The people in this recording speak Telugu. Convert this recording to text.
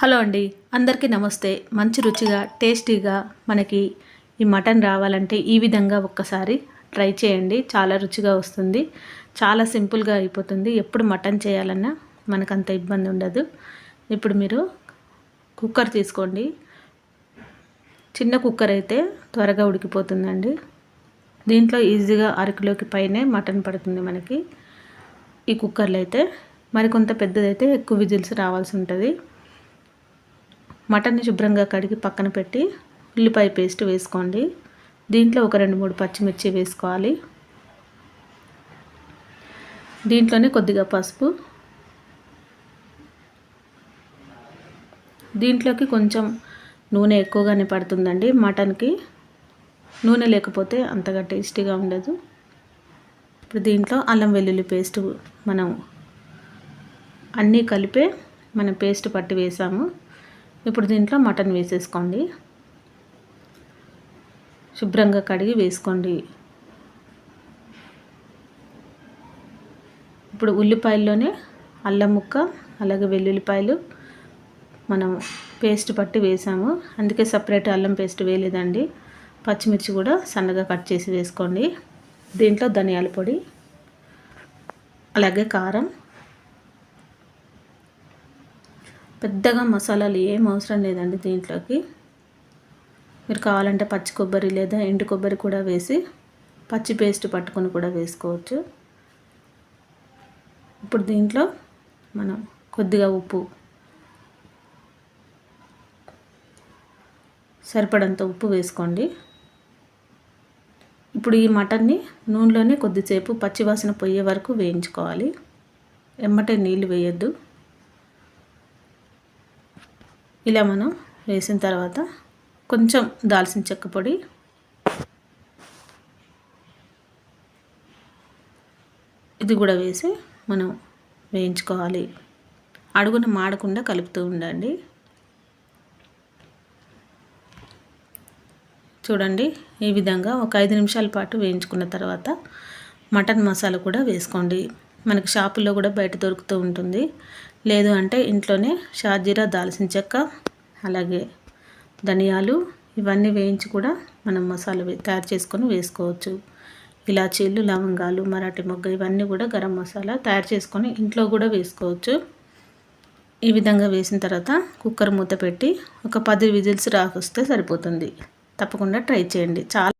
హలో అండి. అందరికీ నమస్తే. మంచి రుచిగా టేస్టీగా మనకి ఈ మటన్ రావాలంటే ఈ విధంగా ఒక్కసారి ట్రై చేయండి. చాలా రుచిగా వస్తుంది. చాలా సింపుల్గా అయిపోతుంది. ఎప్పుడు మటన్ చేయాలన్నా మనకు అంత ఇబ్బంది ఉండదు. ఇప్పుడు మీరు కుక్కర్ తీసుకోండి. చిన్న కుక్కర్ అయితే త్వరగా ఉడికిపోతుందండి. దీంట్లో ఈజీగా అరకిలోకి పైనే మటన్ పడుతుంది మనకి. ఈ కుక్కర్లో అయితే మరికొంత పెద్దదైతే ఎక్కువ విజిల్స్ రావాల్సి ఉంటుంది. మటన్ని శుభ్రంగా కడిగి పక్కన పెట్టి ఉల్లిపాయ పేస్ట్ వేసుకోండి. దీంట్లో ఒక రెండు మూడు పచ్చిమిర్చి వేసుకోవాలి. దీంట్లోనే కొద్దిగా పసుపు. దీంట్లోకి కొంచెం నూనె ఎక్కువగానే పడుతుందండి మటన్కి. నూనె లేకపోతే అంతగా టేస్టీగా ఉండదు. ఇప్పుడు దీంట్లో అల్లం వెల్లుల్లి పేస్ట్ మనం అన్నీ కలిపే మనం పేస్ట్ పట్టి వేసాము. ఇప్పుడు దీంట్లో మటన్ వేసేసుకోండి. శుభ్రంగా కడిగి వేసుకోండి. ఇప్పుడు ఉల్లిపాయల్లోనే అల్లం ముక్క అలాగే వెల్లుల్లిపాయలు మనం పేస్ట్ పట్టి వేసాము. అందుకే సపరేట్ అల్లం పేస్ట్ వేయలేదండి. పచ్చిమిర్చి కూడా సన్నగా కట్ చేసి వేసుకోండి. దీంట్లో ధనియాల పొడి అలాగే కారం పెద్దగా మసాలాలు ఏం అవసరం లేదండి దీంట్లోకి. మీరు కావాలంటే పచ్చి కొబ్బరి లేదా ఎండు కొబ్బరి కూడా వేసి పచ్చి పేస్ట్ పట్టుకొని కూడా వేసుకోవచ్చు. ఇప్పుడు దీంట్లో మనం కొద్దిగా ఉప్పు సరిపడంత ఉప్పు వేసుకోండి. ఇప్పుడు ఈ మటన్ని నూనెలోనే కొద్దిసేపు పచ్చివాసన పోయే వరకు వేయించుకోవాలి. ఎమ్మటే నీళ్ళు వేయద్దు. ఇలా మనం వేసిన తర్వాత కొంచెం దాల్చిన చెక్క పొడి. ఇది కూడా వేసి మనం వేయించుకోవాలి. అడుగున మాడకుండా కలుపుతూ ఉండండి. చూడండి ఈ విధంగా ఒక ఐదు నిమిషాల పాటు వేయించుకున్న తర్వాత మటన్ మసాలా కూడా వేసుకోండి. మనకి షాపుల్లో కూడా బయట దొరుకుతూ ఉంటుంది. లేదు అంటే ఇంట్లోనే షాజీరా దాల్చిన చెక్క అలాగే ధనియాలు ఇవన్నీ వేయించి కూడా మనం మసాలా తయారు చేసుకొని వేసుకోవచ్చు. ఇలాచీలు లవంగాలు మరాఠీ మొగ్గ ఇవన్నీ కూడా గరం మసాలా తయారు చేసుకొని ఇంట్లో కూడా వేసుకోవచ్చు. ఈ విధంగా వేసిన తర్వాత కుక్కర్ మూత పెట్టి ఒక పది విజిల్స్ రాకొస్తే సరిపోతుంది. తప్పకుండా ట్రై చేయండి. చాలా